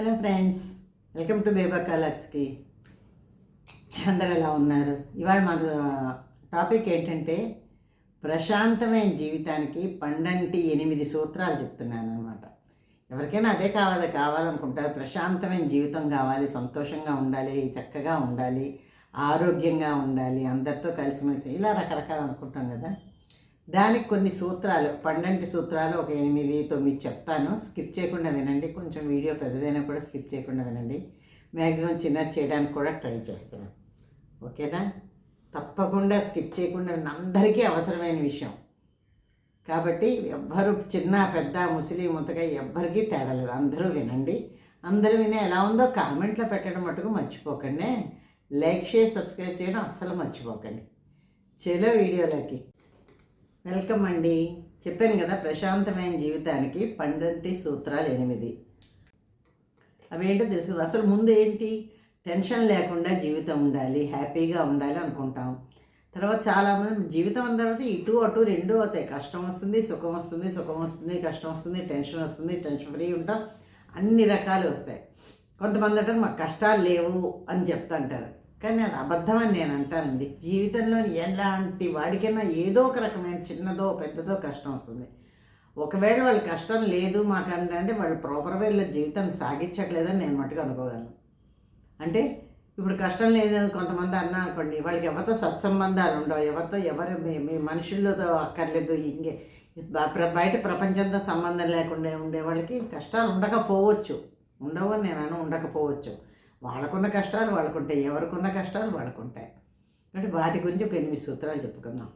Hello friends welcome to బేబా కలర్స్కి. అందరు ఎలా ఉన్నారు? ఇవాళ మన టాపిక్ ఏంటంటే ప్రశాంతమైన జీవితానికి పండంటి ఎనిమిది సూత్రాలు చెప్తున్నాను అనమాట ఎవరికైనా అదే కావాలి కావాలనుకుంటారు. ప్రశాంతమైన జీవితం కావాలి సంతోషంగా ఉండాలి చక్కగా ఉండాలి ఆరోగ్యంగా ఉండాలి అందరితో కలిసిమెలిసి ఇలా రకరకాలు అనుకుంటాం కదా. దానికి కొన్ని సూత్రాలు పండంటి సూత్రాలు ఒక ఎనిమిది తొమ్మిది చెప్తాను. స్కిప్ చేయకుండా వినండి. కొంచెం వీడియో పెద్దదైనా కూడా స్కిప్ చేయకుండా వినండి. మ్యాక్సిమం చిన్నది చేయడానికి కూడా ట్రై చేస్తాను. ఓకేనా? తప్పకుండా స్కిప్ చేయకుండా అందరికీ అవసరమైన విషయం. కాబట్టి ఎవ్వరు చిన్న పెద్ద ముసలి ముతక ఎవ్వరికీ తేడా లేదు. అందరూ వినండి. అందరూ వినే ఎలా ఉందో కామెంట్లో పెట్టడం మటుకు మర్చిపోకండి. లైక్ షేర్ సబ్స్క్రైబ్ చేయడం అస్సలు మర్చిపోకండి. చలో వీడియోలోకి. వెల్కమ్ అండి. చెప్పాను కదా ప్రశాంతమైన జీవితానికి పండంటి సూత్రాలు ఎనిమిది. అవేంటో తెలుసు అసలు ముందు ఏంటి? టెన్షన్ లేకుండా జీవితం ఉండాలి హ్యాపీగా ఉండాలి అనుకుంటాం. తర్వాత చాలామంది జీవితం అన్న తర్వాత ఇటు అటు రెండు అవుతాయి. కష్టం వస్తుంది సుఖం వస్తుంది సుఖం వస్తుంది కష్టం వస్తుంది టెన్షన్ వస్తుంది టెన్షన్ ఫ్రీ ఉంటాం. అన్ని రకాలు వస్తాయి. కొంతమంది అంటారు మాకు కష్టాలు లేవు అని చెప్తుంటారు కానీ అది అబద్ధం అని నేను అంటానండి. జీవితంలో ఎలాంటి వాడికైనా ఏదో ఒక రకమైన చిన్నదో పెద్దదో కష్టం వస్తుంది. ఒకవేళ వాళ్ళ కష్టం లేదు మాకు అంటే వాళ్ళు ప్రాపర్ వేలో జీవితం సాగించట్లేదని నేను మట్టుకు అనుకోగలను. అంటే ఇప్పుడు కష్టం లేదు కొంతమంది అన్నా అనుకోండి వాళ్ళకి ఎవరితో సత్సంబంధాలు ఉండవు ఎవరితో ఎవరు మీ- మీ మనుషులతో అక్కర్లేదు ఇంకే బయట ప్రపంచంతో సంబంధం లేకుండా ఉండే వాళ్ళకి కష్టాలు ఉండకపోవచ్చు. ఉండవు అని నేను అని ఉండకపోవచ్చు. వాళ్ళకున్న కష్టాలు వాళ్ళకుంటాయి ఎవరికున్న కష్టాలు వాళ్ళకుంటాయి. అంటే వాటి గురించి ఒక ఎనిమిది సూత్రాలు చెప్పుకుందాం.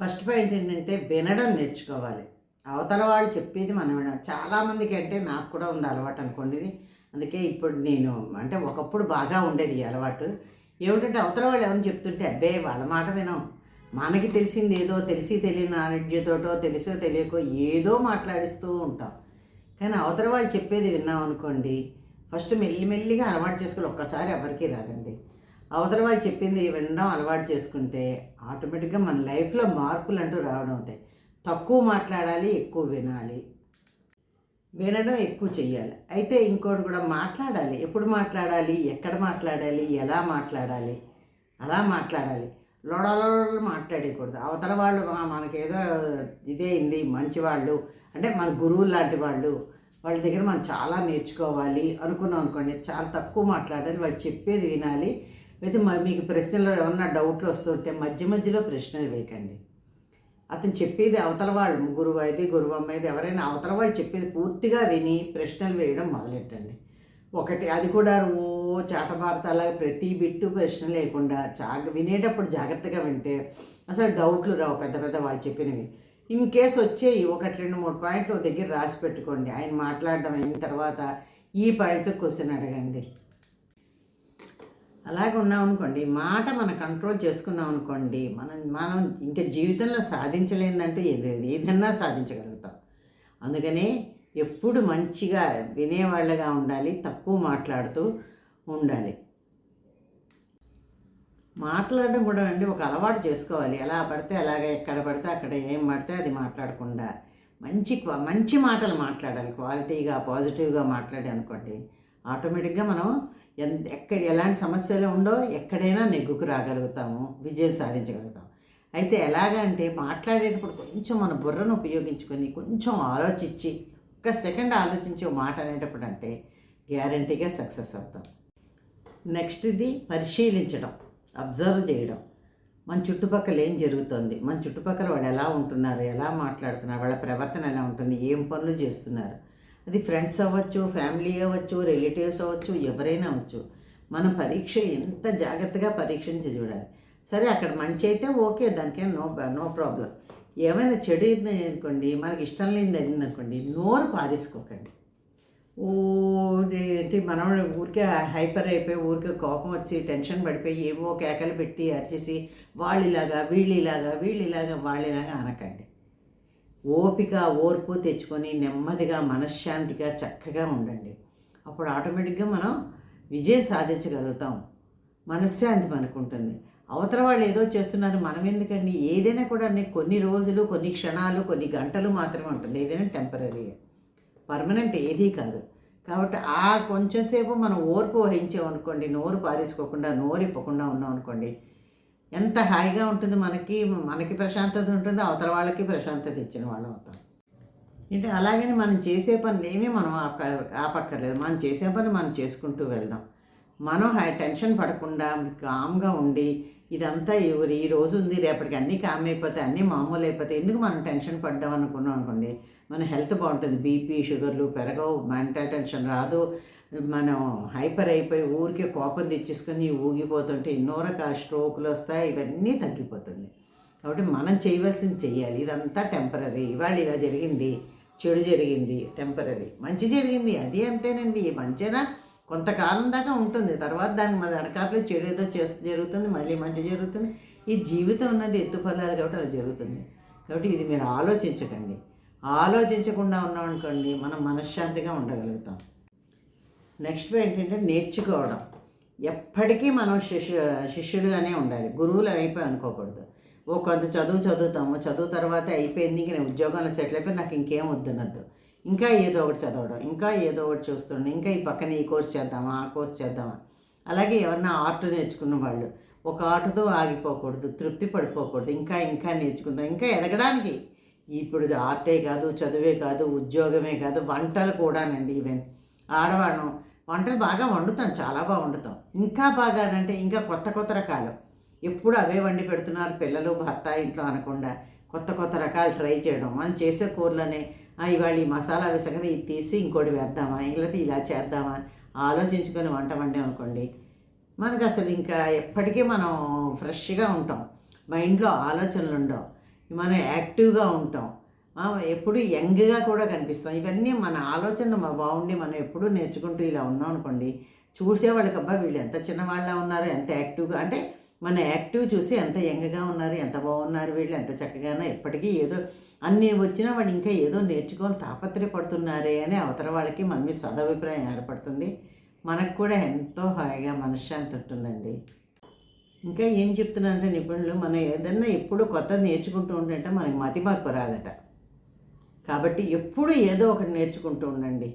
ఫస్ట్ పాయింట్ ఏంటంటే వినడం నేర్చుకోవాలి. అవతల వాళ్ళు చెప్పేది మనం వినడం చాలామందికి అంటే నాకు కూడా ఉంది అలవాటు అనుకోండి అందుకే ఇప్పుడు నేను అంటే ఒకప్పుడు బాగా ఉండేది ఈ అలవాటు. ఏమిటంటే అవతల వాళ్ళు ఏమైనా చెప్తుంటే అబ్బే వాళ్ళ మాట వినం. మనకి తెలిసింది ఏదో తెలిసి తెలియని నాలెడ్జ్తోటో తెలిసో తెలియకో ఏదో మాట్లాడిస్తూ ఉంటాం. కానీ అవతల వాళ్ళు చెప్పేది విన్నాం అనుకోండి ఫస్ట్ మెల్లిమెల్లిగా అలవాటు చేసుకుని ఒక్కసారి ఎవరికీ రాదండి. అవతల వాళ్ళు చెప్పింది వినడం అలవాటు చేసుకుంటే ఆటోమేటిక్గా మన లైఫ్లో మార్పులు అంటూ రావడం అవుతాయి తక్కువ మాట్లాడాలి ఎక్కువ వినాలి. వినడం ఎక్కువ చెయ్యాలి. అయితే ఇంకోటి కూడా మాట్లాడాలి. ఎప్పుడు మాట్లాడాలి? ఎక్కడ మాట్లాడాలి? ఎలా మాట్లాడాలి? అలా మాట్లాడాలి. లోడలు మాట్లాడకూడదు. అవతల వాళ్ళు మనకేదో ఇదే అయింది మంచి వాళ్ళు అంటే మన గురువు లాంటి వాళ్ళు వాళ్ళ దగ్గర మనం చాలా నేర్చుకోవాలి. అనుకున్నాం అనుకోండి చాలా తక్కువ మాట్లాడాలి. వాళ్ళు చెప్పేది వినాలి. అయితే మీకు ప్రశ్నలు ఏమన్నా డౌట్లు వస్తుంటే మధ్య మధ్యలో ప్రశ్నలు వేయకండి. అతను చెప్పేది అవతల వాళ్ళు గురువు అయితే గురువు అమ్మాయిది ఎవరైనా అవతల వాళ్ళు చెప్పేది పూర్తిగా విని ప్రశ్నలు వేయడం మొదలెట్టండి. ఒకటి అది కూడా ఓ చాటభారతాలాగా ప్రతి బిట్టు ప్రశ్న లేకుండా జాగ వినేటప్పుడు జాగ్రత్తగా వింటే అసలు డౌట్లు రావు పెద్ద పెద్ద వాళ్ళు చెప్పినవి. ఇన్ కేసు వచ్చేయి ఒకటి రెండు మూడు పాయింట్లు ఒక దగ్గర రాసి పెట్టుకోండి. ఆయన మాట్లాడడం అయిన తర్వాత ఈ పాయింట్స్ క్వశ్చన్ అడగండి. అలాగే ఉన్నాం అనుకోండి. మాట మన కంట్రోల్ చేసుకున్నాం అనుకోండి మనం మనం ఇంకా జీవితంలో సాధించలేదంటూ ఏదైనా ఏదన్నా సాధించగలుగుతాం. అందుకనే ఎప్పుడు మంచిగా వినేవాళ్ళగా ఉండాలి తక్కువ మాట్లాడుతూ ఉండాలి. మాట్లాడడం కూడా అండి ఒక అలవాటు చేసుకోవాలి. ఎలా పడితే అలాగే ఎక్కడ పడితే అక్కడ ఏం పడితే అది మాట్లాడకుండా మంచి క్వా- మంచి మాటలు మాట్లాడాలి. క్వాలిటీగా పాజిటివ్గా మాట్లాడి అనుకోండి ఆటోమేటిక్గా మనం ఎంత ఎక్కడ ఎలాంటి సమస్యలు ఉండో ఎక్కడైనా నెగ్గుకు రాగలుగుతాము విజయం సాధించగలుగుతాం అయితే ఎలాగంటే మాట్లాడేటప్పుడు కొంచెం మన బుర్రను ఉపయోగించుకొని కొంచెం ఆలోచించి ఒక సెకండ్ ఆలోచించి ఒక మాట అనేటప్పుడు అంటే గ్యారంటీగా సక్సెస్ అవుతాం. నెక్స్ట్ ఇది పరిశీలించడం. అబ్జర్వ్ చేయడం. మన చుట్టుపక్కల ఏం జరుగుతుంది? మన చుట్టుపక్కల వాళ్ళు ఎలా ఉంటున్నారు? ఎలా మాట్లాడుతున్నారు? వాళ్ళ ప్రవర్తన ఎలా ఉంటుంది? ఏం పనులు చేస్తున్నారు? అది ఫ్రెండ్స్ అవ్వచ్చు ఫ్యామిలీ అవ్వచ్చు రిలేటివ్స్ అవ్వచ్చు ఎవరైనా అవ్వచ్చు. మనం పరీక్ష ఎంత జాగ్రత్తగా పరీక్షించి చూడాలి. సరే అక్కడ మంచి అయితే ఓకే దానికే నో నో ప్రాబ్లం. ఏమైనా చెడు అయింది అనుకోండి మనకి ఇష్టం లేని అనుకోండి నోరు పారేసుకోకండి. ఓ ఏంటి? మనం ఊరికే హైపర్ అయిపోయి ఊరికే కోపం వచ్చి టెన్షన్ పడిపోయి ఏవో కేకలు పెట్టి అరిచేసి వాళ్ళిలాగా వీళ్ళిలాగా వీళ్ళిలాగా వాళ్ళిలాగా అనకండి. ఓపిక ఓర్పు తెచ్చుకొని నెమ్మదిగా మనశ్శాంతిగా చక్కగా ఉండండి. అప్పుడు ఆటోమేటిక్గా మనం విజయం సాధించగలుగుతాం. మనశ్శాంతి మనకు ఉంటుంది అవతల వాళ్ళు ఏదో చేస్తున్నారు మనం ఎందుకండి? ఏదైనా కూడా కొన్ని రోజులు కొన్ని క్షణాలు కొన్ని గంటలు మాత్రమే ఉంటుంది. ఏదైనా టెంపరీ పర్మనెంట్ ఏదీ కాదు. కాబట్టి ఆ కొంచెంసేపు మనం ఓర్పు వహించామనుకోండి నోరు పారేసుకోకుండా నోరు ఇప్పకుండా ఉన్నాం అనుకోండి ఎంత హాయిగా ఉంటుంది మనకి మనకి ప్రశాంతత ఉంటుంది అవతల వాళ్ళకి ప్రశాంతత ఇచ్చిన వాళ్ళం అవుతాం. అంటే అలాగని మనం చేసే పనులు ఏమీ మనం ఆపక్కర్లేదు. మనం చేసే పని మనం చేసుకుంటూ వెళ్దాం. మనం హై టెన్షన్ పడకుండా కామ్గా ఉండి ఇదంతా ఎవరు ఈ రోజు ఉంది రేపటికి అన్నీ కామ్ అయిపోతే అన్నీ మామూలు అయిపోతే ఎందుకు మనం టెన్షన్ పడ్డాం అనుకున్నాం అనుకోండి మన హెల్త్ బాగుంటుంది. బీపీ షుగర్లు పెరగవు మెంటల్ టెన్షన్ రాదు. మనం హైపర్ అయిపోయి ఊరికే కోపం తెచ్చేసుకొని ఊగిపోతుంటే ఎన్నో రకాల స్ట్రోకులు వస్తాయి ఇవన్నీ తగ్గిపోతుంది. కాబట్టి మనం చేయవలసింది చేయాలి. ఇదంతా టెంపరీ ఇవాళ ఇలా జరిగింది చెడు జరిగింది టెంపరీ మంచి జరిగింది అది అంతేనండి. మంచిగా కొంతకాలం దాకా ఉంటుంది. తర్వాత దాన్ని మన వెనకాతలో చెడు ఏదో చేస్తూ జరుగుతుంది మళ్ళీ మంచి జరుగుతుంది. ఈ జీవితం ఉన్నది ఎత్తుపల్లాలి కాబట్టి అలా జరుగుతుంది. కాబట్టి ఇది మీరు ఆలోచించకండి. ఆలోచించకుండా ఉన్నాం అనుకోండి మనం మనశ్శాంతిగా ఉండగలుగుతాం. నెక్స్ట్ ఏంటంటే నేర్చుకోవడం. ఎప్పటికీ మనం శిష్యు శిష్యులుగానే ఉండాలి. గురువులు అయిపోయి అనుకోకూడదు. ఓ కొంత చదువు చదువుతాము. చదువు తర్వాత అయిపోయింది ఇంక నేను ఉద్యోగంలో సెటిల్ అయిపోయి నాకు ఇంకేం వద్దునద్దు. ఇంకా ఏదో ఒకటి చదవడం ఇంకా ఏదో ఒకటి చూస్తుండే ఇంకా ఈ పక్కన ఈ కోర్స్ చేద్దామా ఆ కోర్స్ చేద్దామా. అలాగే ఎవరన్నా ఆర్ట్ నేర్చుకున్న వాళ్ళు ఒక ఆటతో ఆగిపోకూడదు తృప్తి పడిపోకూడదు ఇంకా ఇంకా నేర్చుకుందాం ఇంకా ఎదగడానికి. ఇప్పుడు ఆర్టే కాదు చదువే కాదు ఉద్యోగమే కాదు వంటలు కూడానండి ఈవెన్. ఆడవాళ్ళం వంటలు బాగా వండుతాం చాలా బాగా వండుతాం. ఇంకా బాగానంటే ఇంకా కొత్త కొత్త రకాలు. ఎప్పుడు అవే వండి పెడుతున్నారు పిల్లలు భర్త ఇంట్లో అనకుండా కొత్త కొత్త రకాలు ట్రై చేయడం. మనం చేసే కూరలోనే ఇవాళ ఈ మసాలా విసంగతి ఇది తీసి ఇంకోటి వేద్దామా లేకపోతే ఇలా చేద్దామా ఆలోచించుకొని వంట వండాం అనుకోండి. మనకు అసలు ఇంకా ఎప్పటికీ మనం ఫ్రెష్గా ఉంటాం. మైండ్లో ఆలోచనలు ఉండవు మనం యాక్టివ్గా ఉంటాం. ఎప్పుడు యంగ్గా కూడా కనిపిస్తాం. ఇవన్నీ మన ఆలోచన బాగుండి మనం ఎప్పుడూ నేర్చుకుంటూ ఇలా ఉన్నాం అనుకోండి చూసేవాళ్ళకి అబ్బా వీళ్ళు ఎంత చిన్నవాళ్ళ ఉన్నారు ఎంత యాక్టివ్గా అంటే మన యాక్టివ్ చూసి ఎంత యంగ్గా ఉన్నారు ఎంత బాగున్నారు వీళ్ళు ఎంత చక్కగానో ఎప్పటికీ ఏదో అన్నీ వచ్చినా వాడు ఇంకా ఏదో నేర్చుకోవాలి తాపత్రయపడుతున్నారే అని అవతల వాళ్ళకి మన మీద సదభిప్రాయం ఏర్పడుతుంది. మనకు కూడా ఎంతో హాయిగా మనశ్శాంతి ఉంటుందండి. ఇంకా ఏం చెప్తున్నారంటే నిపుణులు మనం ఏదన్నా ఎప్పుడు కొత్త నేర్చుకుంటూ ఉంటుంటే మనకి మతి మార్పు రాదట. కాబట్టి ఎప్పుడు ఏదో ఒకటి నేర్చుకుంటూ ఉండండి.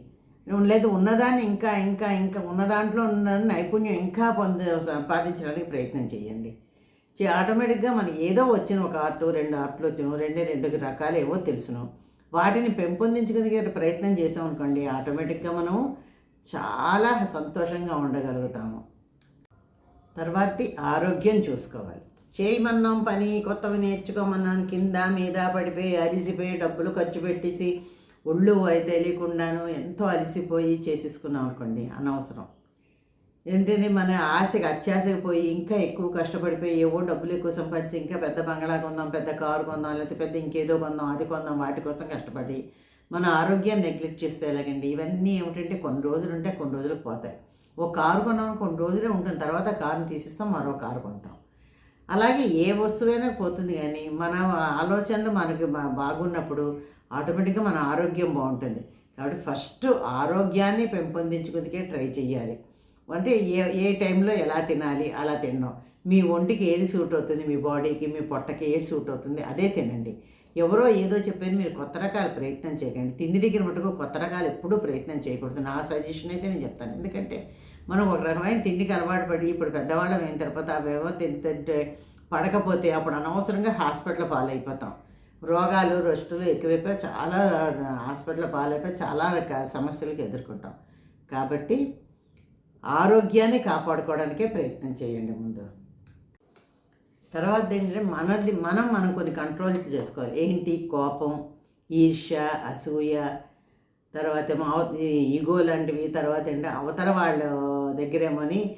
లేదు ఉన్నదాన్ని ఇంకా ఇంకా ఇంకా ఉన్న దాంట్లో ఉన్న నైపుణ్యం ఇంకా పొంద సంపాదించడానికి ప్రయత్నం చేయండి చే- ఆటోమేటిక్గా మనకి ఏదో వచ్చిన ఒక ఆర్టు రెండు ఆర్ట్లు వచ్చిన రెండే రెండు రకాలు ఏవో తెలుసును. వాటిని పెంపొందించుకునే ప్రయత్నం చేసాం అనుకోండి ఆటోమేటిక్గా మనం చాలా సంతోషంగా ఉండగలుగుతాము. తర్వాతి ఆరోగ్యం చూసుకోవాలి. చేయమన్నాం పని కొత్తవి నేర్చుకోమన్నాం కింద మీద పడిపోయి అరిసిపోయి డబ్బులు ఖర్చు పెట్టేసి ఒళ్ళు అయి తెలియకుండాను ఎంతో అలసిపోయి చేసేసుకున్నాం అనుకోండి అనవసరం. ఏంటంటే మన ఆశకి అత్యాశకి పోయి ఇంకా ఎక్కువ కష్టపడిపోయి ఏవో డబ్బులు ఎక్కువ సంపాదించి ఇంకా పెద్ద బంగళా కొందాం పెద్ద కారు కొందాం లేకపోతే పెద్ద ఇంకేదో కొందాం అది కొందాం వాటి కోసం కష్టపడి మన ఆరోగ్యాన్ని నెగ్లెక్ట్ చేస్తే ఎలాగండి? ఇవన్నీ ఏమిటంటే కొన్ని రోజులు ఉంటే కొన్ని రోజులు పోతాయి. ఓ కారు కొన్నాం కొన్ని రోజులే ఉంటుంది తర్వాత కారుని తీసిస్తాం మరో కారు కొంటాం. అలాగే ఏ వస్తువైనా పోతుంది కానీ మన ఆలోచనలు మనకి బాగున్నప్పుడు ఆటోమేటిక్గా మన ఆరోగ్యం బాగుంటుంది. కాబట్టి ఫస్ట్ ఆరోగ్యాన్ని పెంపొందించుకుందుకే ట్రై చేయాలి అంటే ఏ ఏ టైంలో ఎలా తినాలి అలా తినడం. మీ ఒంటికి ఏది సూట్ అవుతుంది మీ బాడీకి మీ పొట్టకి ఏది సూట్ అవుతుంది అదే తినండి. ఎవరో ఏదో చెప్పేది మీరు కొత్త రకాలు ప్రయత్నం చేయకండి. తిండి దగ్గర మటుకు కొత్త రకాలు ఎప్పుడూ ప్రయత్నం చేయకూడదు. నా సజెషన్ అయితే నేను చెప్తాను. ఎందుకంటే మనం ఒక రకమైన తిండికి అలవాటు పడి ఇప్పుడు పెద్దవాళ్ళం అయిన తర్వాత అవేవో తింటే పడకపోతే అప్పుడు అనవసరంగా హాస్పిటల్ పాలైపోతాం. రోగాలు రొస్టులు ఎక్కువైపోయి చాలా హాస్పిటల్ పాలైపోయి చాలా రకాల సమస్యలకు ఎదుర్కొంటాం. కాబట్టి ఆరోగ్యాన్ని కాపాడుకోవడానికే ప్రయత్నం చేయండి ముందు. తర్వాత ఏంటంటే మనది మనం మనం కొన్ని కంట్రోల్ చేసుకోవాలి. ఏంటి? కోపం ఈర్ష్య అసూయ తర్వాత ఏమో అవ- ఈగో లాంటివి తర్వాత ఏంటంటే అవతల వాళ్ళ దగ్గరేమోని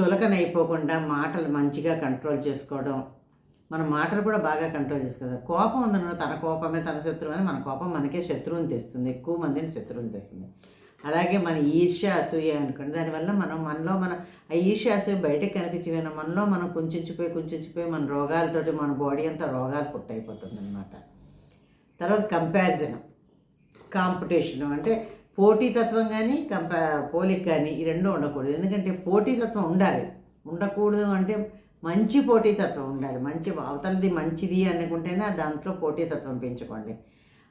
చులకనైపోకుండా మాటలు మంచిగా కంట్రోల్ చేసుకోవడం. మన మాటలు కూడా బాగా కంట్రోల్ చేసుకోవాలి. కోపం ఉందన్న తన కోపమే తన శత్రువు అని మన కోపం మనకే శత్రువుని తెస్తుంది. ఎక్కువ మందిని శత్రువుని తెస్తుంది. అలాగే మన ఈర్ష్య అసూయ అనుకోండి. దానివల్ల మనం మనలో మన ఆ ఈర్ష్య అసూయ బయటకు కనిపించిపోయిన మనలో మనం కుంచించిపోయి కుంచించిపోయి మన రోగాలతోటి మన బాడీ అంతా రోగాలు పుట్టయిపోతుంది అనమాట తర్వాత కంపారిజన్ కాంపిటీషన్ అంటే పోటీతత్వం కానీ కంపా పోలిక కానీ ఈ రెండు ఉండకూడదు. ఎందుకంటే పోటీతత్వం ఉండాలి. ఉండకూడదు అంటే మంచి పోటీతత్వం ఉండాలి. మంచి అవతలది మంచిది అనుకుంటేనే దాంట్లో పోటీతత్వం పెంచుకోండి.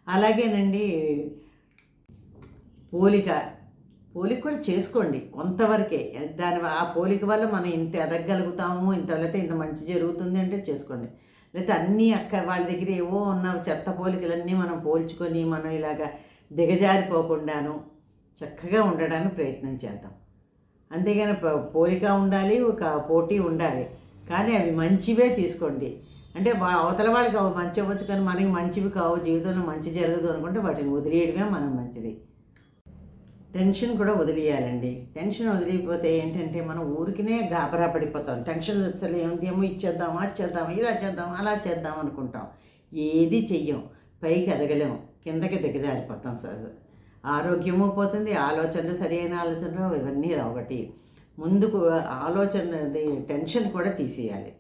అలాగేనండి పోలిక పోలిక కూడా చేసుకోండి కొంతవరకే. దాని ఆ పోలిక వల్ల మనం ఇంత ఎదగలుగుతాము ఇంత లేకపోతే ఇంత మంచి జరుగుతుంది అంటే చేసుకోండి. లేకపోతే అన్నీ అక్క వాళ్ళ దగ్గర ఏవో ఉన్న చెత్త పోలికలన్నీ మనం పోల్చుకొని మనం ఇలాగా దిగజారిపోకుండాను చక్కగా ఉండడానికి ప్రయత్నం చేద్దాం. అంతేగాని పోలిక ఉండాలి ఒక పోటీ ఉండాలి. కానీ అవి మంచివే తీసుకోండి. అంటే వా- అవతల వాళ్ళకి కావు మంచి అవ్వచ్చు కానీ మనకి మంచివి కావు జీవితంలో మంచి జరగదు అనుకుంటే వాటిని వదిలేయడమే మనం మంచిది. టెన్షన్ కూడా వదిలేయాలండి. టెన్షన్ వదిలిపోతే ఏంటంటే మనం ఊరికినే గాబరా పడిపోతాం. టెన్షన్ అసలు ఏమో ఇచ్చేద్దాం అది చేద్దాం ఇలా చేద్దాం అలా చేద్దాం అనుకుంటాం. ఏది చెయ్యం. పైకి ఎదగలేము కిందకి దిగజారిపోతాం సార్. ఆరోగ్యము పోతుంది ఆలోచనలు సరైన ఆలోచనలు ఇవన్నీ ఒకటి ముందుకు ఆలోచన టెన్షన్ కూడా తీసేయాలి.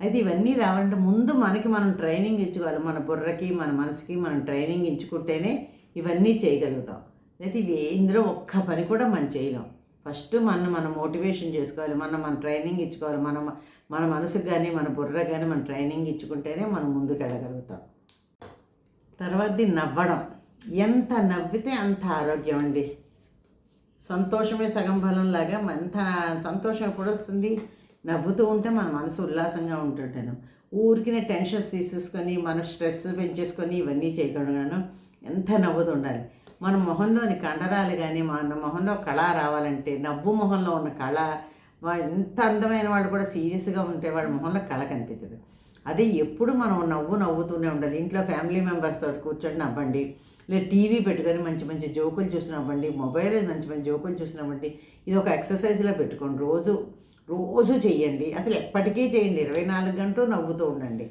అయితే ఇవన్నీ రావాలంటే ముందు మనకి మనం ట్రైనింగ్ ఇచ్చుకోవాలి. మన బుర్రకి మన మనసుకి మనం ట్రైనింగ్ ఇచ్చుకుంటేనే ఇవన్నీ చేయగలుగుతాం. అయితే ఇవి ఇందులో ఒక్క పని కూడా మనం చేయలేం. ఫస్ట్ మనం మనం మోటివేషన్ చేసుకోవాలి మనం మన ట్రైనింగ్ ఇచ్చుకోవాలి మనం మన మనసుకు కానీ మన బుర్ర కానీ మన ట్రైనింగ్ ఇచ్చుకుంటేనే మనం ముందుకు వెళ్ళగలుగుతాం తర్వాతది నవ్వడం. ఎంత నవ్వితే అంత ఆరోగ్యం అండి. సంతోషమే సగం బలం లాగా ఎంత సంతోషం ఎప్పుడు వస్తుంది నవ్వుతూ ఉంటే మన మనసు ఉల్లాసంగా ఉంటుంటాను. ఊరికినే టెన్షన్స్ తీసేసుకొని మనం స్ట్రెస్ పెంచేసుకొని ఇవన్నీ చేయగలను ఎంత నవ్వుతూ ఉండాలి మన మొహంలోని కండరాలు కానీ మన మొహంలో కళ రావాలంటే నవ్వు మొహంలో ఉన్న కళ ఎంత అందమైన వాడు కూడా సీరియస్గా ఉంటే వాడి మొహంలో కళ కనిపించదు అదే ఎప్పుడు మనం నవ్వు నవ్వుతూనే ఉండాలి. ఇంట్లో ఫ్యామిలీ మెంబర్స్ తోటి కూర్చొని నవ్వండి లేదా టీవీ పెట్టుకొని మంచి మంచి జోకులు చూసి నవ్వండి మొబైల్ మంచి మంచి జోకులు చూసినవ్వండి ఇది ఒక ఎక్సర్సైజ్లో పెట్టుకోండి. రోజు రోజు చేయండి అసలు ఎప్పటికీ చేయండి ఇరవై నాలుగు గంటలు నవ్వుతూ ఉండండి.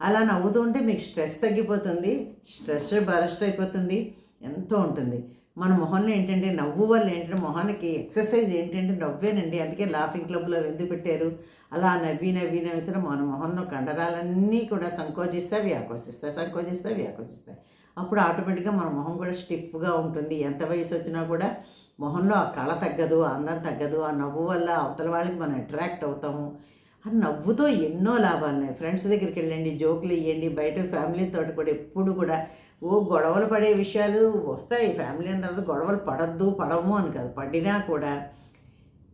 అలా నవ్వుతూ ఉంటే మీకు స్ట్రెస్ తగ్గిపోతుంది స్ట్రెస్ బరస్ట్ అయిపోతుంది. ఎంతో ఉంటుంది. మన మొహంలో ఏంటంటే నవ్వు వల్ల ఏంటంటే మొహానికి ఎక్సర్సైజ్ ఏంటంటే నవ్వేనండి. అందుకే లాఫింగ్ క్లబ్లో ఎందుకు పెట్టారు? అలా నవ్వి నవ్వి నవ్వేసరి మన మొహంలో కండరాలన్నీ కూడా సంకోచిస్తాయి వ్యాకోచిస్తాయి సంకోచిస్తాయి వ్యాకోచిస్తాయి. అప్పుడు ఆటోమేటిక్గా మన మొహం కూడా స్టిఫ్గా ఉంటుంది. ఎంత వయసు వచ్చినా కూడా మొహంలో ఆ కళ తగ్గదు ఆ అందం తగ్గదు. ఆ నవ్వు వల్ల అవతల వాళ్ళకి మనం అట్రాక్ట్ అవుతాము. అని నవ్వుతో ఎన్నో లాభాలు ఉన్నాయి. ఫ్రెండ్స్ దగ్గరికి వెళ్ళండి జోకులు వేయండి బయట ఫ్యామిలీతో కూడా ఎప్పుడు కూడా ఓ గొడవలు పడే విషయాలు వస్తాయి. ఫ్యామిలీ అందరూ గొడవలు పడద్దు పడము అని కాదు. పడినా కూడా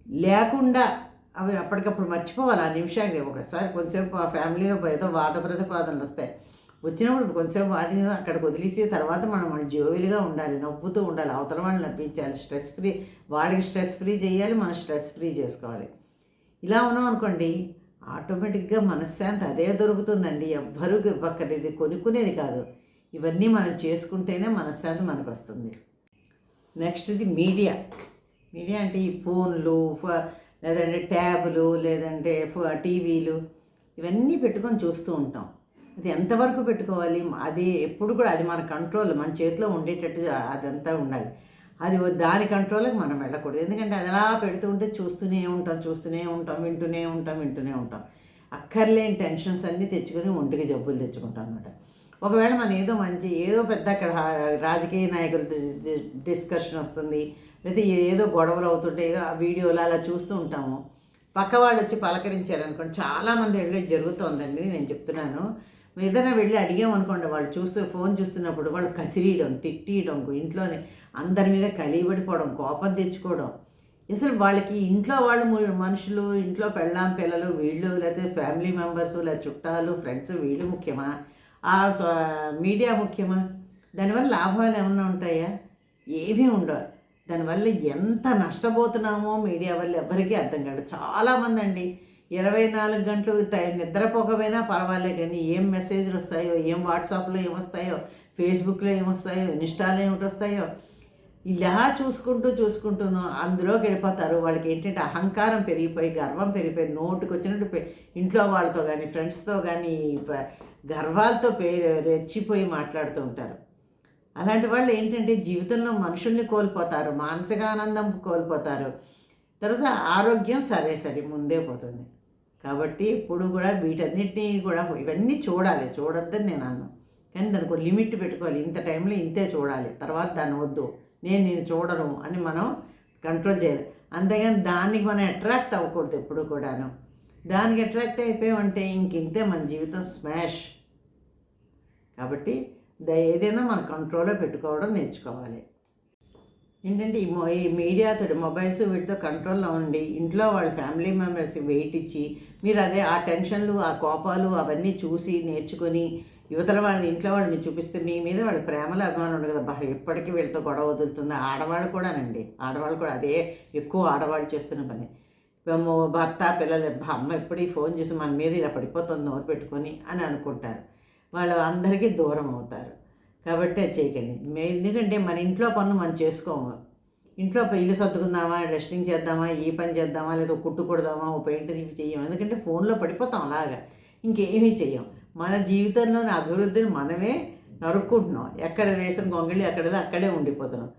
లేకుండా అవి అప్పటికప్పుడు మర్చిపోవాలి. ఆ నిమిషానికి ఒకసారి కొంతసేపు ఆ ఫ్యామిలీలో ఏదో వాద ప్రతిపాదనలు వస్తాయి. వచ్చినప్పుడు కొంతసేపు వాది అక్కడికి వదిలేసి తర్వాత మనం మన జోవిలుగా ఉండాలి నవ్వుతూ ఉండాలి. అవతల వాళ్ళని నవ్వించాలి. స్ట్రెస్ ఫ్రీ వాళ్ళకి స్ట్రెస్ ఫ్రీ చేయాలి మనం స్ట్రెస్ ఫ్రీ చేసుకోవాలి. ఇలా ఉన్నాం అనుకోండి ఆటోమేటిక్గా మనశ్శాంతి అదే దొరుకుతుందండి. ఎవ్వరూ ఇవ్వక్కర్లేదు. కొనుక్కునేది కాదు. ఇవన్నీ మనం చేసుకుంటేనే మనశ్శాంతి మనకు వస్తుంది నెక్స్ట్ ఇది మీడియా. మీడియా అంటే ఈ ఫోన్లు ఫ- లేదంటే ట్యాబులు లేదంటే ఫ- టీవీలు ఇవన్నీ పెట్టుకొని చూస్తూ ఉంటాం. అది ఎంతవరకు పెట్టుకోవాలి? అది ఎప్పుడు కూడా అది మన కంట్రోల్. మన చేతిలో ఉండేటట్టు అదంతా ఉండాలి. అది దాని కంట్రోల్కి మనం వెళ్ళకూడదు. ఎందుకంటే అది అలా పెడుతూ ఉంటే చూస్తూనే ఉంటాం చూస్తూనే ఉంటాం వింటూనే ఉంటాం వింటూనే ఉంటాం. అక్కర్లేని టెన్షన్స్ అన్నీ తెచ్చుకొని ఒంటికి జబ్బులు తెచ్చుకుంటాం అనమాట ఒకవేళ మనం ఏదో మంచి ఏదో పెద్ద అక్కడ రాజకీయ నాయకుల డిస్కషన్ వస్తుంది లేదా ఏదో గొడవలు అవుతుంటే ఏదో ఆ వీడియోలు అలా చూస్తూ ఉంటాము. పక్క వాళ్ళు వచ్చి పలకరించారనుకోండి చాలామంది వెళ్ళి జరుగుతోందండి నేను చెప్తున్నాను. ఏదైనా వెళ్ళి అడిగామనుకోండి వాళ్ళు చూస్తూ ఫోన్ చూస్తున్నప్పుడు వాళ్ళు కసిరీయడం తిట్టియడం ఇంట్లోనే అందరి మీద కలియబడిపోవడం కోపం తెచ్చుకోవడం. అసలు వాళ్ళకి ఇంట్లో వాళ్ళు మనుషులు ఇంట్లో పెళ్ళాం పిల్లలు వీళ్ళు లేకపోతే ఫ్యామిలీ మెంబర్స్ లేదా చుట్టాలు ఫ్రెండ్స్ వీళ్ళు ముఖ్యమా? ఆ మీడియా ముఖ్యమా? దానివల్ల లాభాలు ఏమైనా ఉంటాయా? ఏమీ ఉండవు. దానివల్ల ఎంత నష్టపోతున్నామో మీడియా వల్ల ఎవరికీ అర్థం కాదు. చాలామంది అండి ఇరవై నాలుగు గంటలు టైం నిద్రపోకపోయినా పర్వాలే కానీ ఏం మెసేజ్లు వస్తాయో ఏం వాట్సాప్లో ఏమొస్తాయో ఫేస్బుక్లో ఏమొస్తాయో ఇన్స్టాలో ఏమిటి వస్తాయో ఇలా చూసుకుంటూ చూసుకుంటూను అందులోకి వెళ్ళిపోతారు. వాళ్ళకి ఏంటంటే అహంకారం పెరిగిపోయి గర్వం పెరిగిపోయి నోటుకు వచ్చినట్టు ఇంట్లో వాళ్ళతో కానీ ఫ్రెండ్స్తో కానీ గర్వాలతో పే రెచ్చిపోయి మాట్లాడుతూ ఉంటారు. అలాంటి వాళ్ళు ఏంటంటే జీవితంలో మనుషుల్ని కోల్పోతారు మానసిక ఆనందం కోల్పోతారు. తర్వాత ఆరోగ్యం సరే సరే ముందే పోతుంది. కాబట్టి ఇప్పుడు కూడా వీటన్నిటినీ కూడా ఇవన్నీ చూడాలి. చూడొద్దని నేను అన్నాను కానీ దానికి లిమిట్ పెట్టుకోవాలి. ఇంత టైంలో ఇంతే చూడాలి. తర్వాత దాన్ని వద్దు. నేను నేను చూడను అని మనం కంట్రోల్ చేయాలి. అంతేగాని దానికి మనం అట్రాక్ట్ అవ్వకూడదు ఎప్పుడు కూడాను. దానికి అట్రాక్ట్ అయిపోయామంటే ఇంక ఇంతే మన జీవితం స్మాష్ కాబట్టి ద- ఏదైనా మన కంట్రోల్లో పెట్టుకోవడం నేర్చుకోవాలి. ఏంటంటే ఈ మొ ఈ మీడియాతో మొబైల్స్ వీటితో కంట్రోల్లో ఉండి ఇంట్లో వాళ్ళ ఫ్యామిలీ మెంబర్స్ వెయిట్ ఇచ్చి మీరు అదే ఆ టెన్షన్లు ఆ కోపాలు అవన్నీ చూసి నేర్చుకొని యువతల వాళ్ళని ఇంట్లో వాళ్ళు మీరు చూపిస్తే మీ మీద వాళ్ళ ప్రేమలో అభిమానం ఉండదు కదా. బా ఎప్పటికీ వీళ్ళతో గొడవ వదులుతుంది ఆడవాళ్ళు కూడానండి. ఆడవాళ్ళు కూడా అదే ఎక్కువ ఆడవాళ్ళు చేస్తున్న పని. మేము భర్త పిల్లలు అమ్మ ఎప్పుడు ఈ ఫోన్ చేసి మన మీద ఇలా పడిపోతుంది నోరు పెట్టుకొని అని అనుకుంటారు. వాళ్ళు అందరికీ దూరం అవుతారు. కాబట్టి అది చేయకండి. ఎందుకంటే మన ఇంట్లో పనులు మనం చేసుకోము. ఇంట్లో ఇల్లు సర్దుకుందామా రెస్టింగ్ చేద్దామా ఈ పని చేద్దామా లేదా కుట్టు కొడదామా ఓ పెయింట్ ఇవి చెయ్యం. ఎందుకంటే ఫోన్లో పడిపోతాం అలాగా. ఇంకేమీ చెయ్యం. మన జీవితంలోని అభివృద్ధిని మనమే నరుక్కుంటున్నాం. ఎక్కడ వేసిన గొంగళి అక్కడ అక్కడే ఉండిపోతున్నాం.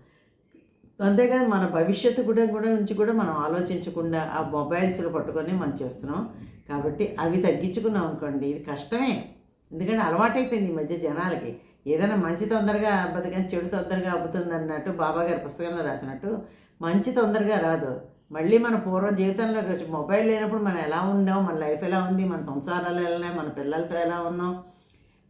అంతేకాదు మన భవిష్యత్తు కూడా కూడా నుంచి కూడా మనం ఆలోచించకుండా ఆ మొబైల్స్లో పట్టుకొని మనం చేస్తున్నాం. కాబట్టి అవి తగ్గించుకున్నాం అనుకోండి ఇది కష్టమే. ఎందుకంటే అలవాటైపోయింది ఈ మధ్య జనాలకి. ఏదైనా మంచి తొందరగా అవ్వదు కానీ చెడు తొందరగా అవ్వుతుంది అన్నట్టు బాబాగారి పుస్తకంలో రాసినట్టు మంచి తొందరగా రాదు. మళ్ళీ మన పూర్వ జీవితంలో మొబైల్ లేనప్పుడు మనం ఎలా ఉన్నాం మన లైఫ్ ఎలా ఉంది? మన సంసారాలు ఎలా ఉన్నాయి? మన పిల్లలతో ఎలా ఉన్నాం?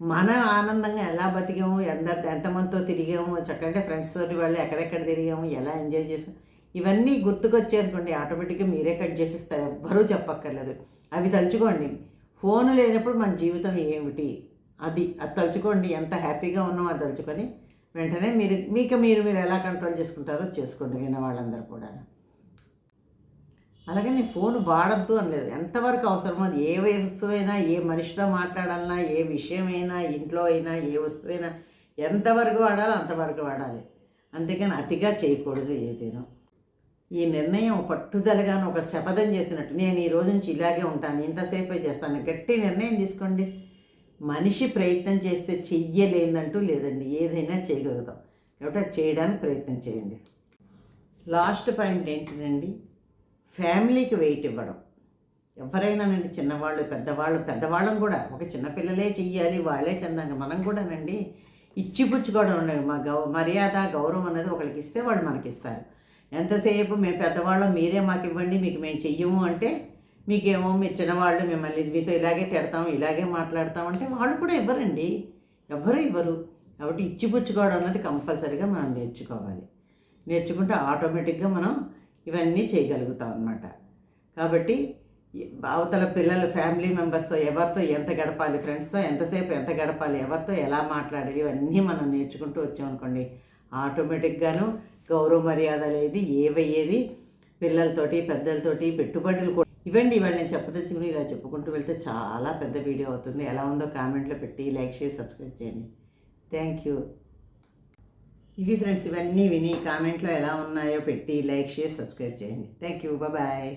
మన ఆనందంగా ఎలా బతికాము? ఎంత ఎంతమందితో తిరిగాము? చక్కగా ఫ్రెండ్స్ తోటి వాళ్ళు ఎక్కడెక్కడ తిరిగాము? ఎలా ఎంజాయ్ చేసాము ఇవన్నీ గుర్తుకొచ్చాయి అనుకోండి ఆటోమేటిక్గా మీరే కట్ చేసేస్తారు. ఎవ్వరూ చెప్పక్కర్లేదు. అవి తలుచుకోండి. ఫోన్ లేనప్పుడు మన జీవితం ఏమిటి? అది అది తలుచుకోండి. ఎంత హ్యాపీగా ఉన్నామో అది తలుచుకొని వెంటనే మీరు మీకు మీరు మీరు ఎలా కంట్రోల్ చేసుకుంటారో చేసుకోండి. వినవాళ్ళందరూ కూడా అలాగే నీ ఫోన్ వాడద్దు అనలేదు. ఎంతవరకు అవసరమో అది ఏ వస్తువైనా ఏ మనిషితో మాట్లాడాలన్నా ఏ విషయమైనా ఇంట్లో అయినా ఏ వస్తువైనా ఎంతవరకు వాడాలో అంతవరకు వాడాలి. అంతేకాని అతిగా చేయకూడదు ఏదైనా. ఈ నిర్ణయం పట్టుదలగాను ఒక శపథం చేసినట్టు. నేను ఈ రోజు నుంచి ఇలాగే ఉంటాను. ఇంతసేపే చేస్తాను. గట్టి నిర్ణయం తీసుకోండి. మనిషి ప్రయత్నం చేస్తే చెయ్యలేదంటూ లేదండి. ఏదైనా చేయగలుగుతాం. కాబట్టి చేయడానికి ప్రయత్నం చేయండి. లాస్ట్ పాయింట్ ఏంటిదండి? ఫ్యామిలీకి వెయిట్ ఇవ్వడం. ఎవరైనానండి చిన్నవాళ్ళు పెద్దవాళ్ళు పెద్దవాళ్ళం కూడా. ఒక చిన్నపిల్లలే చెయ్యాలి వాళ్ళే చెందాక మనం కూడానండి ఇచ్చిపుచ్చుకోవడం ఉండదు మా గౌ మర్యాద గౌరవం అనేది ఒకరికి ఇస్తే వాళ్ళు మనకి ఇస్తారు ఎంతసేపు మేము పెద్దవాళ్ళం మీరే మాకు ఇవ్వండి మీకు మేము చెయ్యము అంటే మీకేమో మీరు చిన్నవాళ్ళు మిమ్మల్ని మీతో ఇలాగే తిడతాం ఇలాగే మాట్లాడతాం అంటే వాళ్ళు కూడా ఇవ్వరండి. ఎవ్వరు ఇవ్వరు. కాబట్టి ఇచ్చిపుచ్చుకోవడం అన్నది కంపల్సరీగా మనం నేర్చుకోవాలి. నేర్చుకుంటే ఆటోమేటిక్గా మనం ఇవన్నీ చేయగలుగుతాం అన్నమాట. కాబట్టి అవతల పిల్లల ఫ్యామిలీ మెంబర్స్తో ఎవరితో ఎంత గడపాలి ఫ్రెండ్స్తో ఎంతసేపు ఎంత గడపాలి ఎవరితో ఎలా మాట్లాడాలి ఇవన్నీ మనం నేర్చుకుంటూ వచ్చామనుకోండి ఆటోమేటిక్గాను గౌరవ మర్యాద అనేది ఏవయ్యేది పిల్లలతోటి పెద్దలతోటి పెట్టుబడులు కూడా ఇవ్వండి. ఇవాళ నేను చెప్పదలుచుకుని ఇలా చెప్పుకుంటూ వెళ్తే చాలా పెద్ద వీడియో అవుతుంది. ఎలా ఉందో కామెంట్లో పెట్టి లైక్ చేసి సబ్స్క్రైబ్ చేయండి. Thank you. ఇవి ఫ్రెండ్స్ ఇవన్నీ విని కామెంట్లో ఎలా ఉన్నాయో పెట్టి లైక్ చేసి సబ్స్క్రైబ్ చేయండి. Thank you bye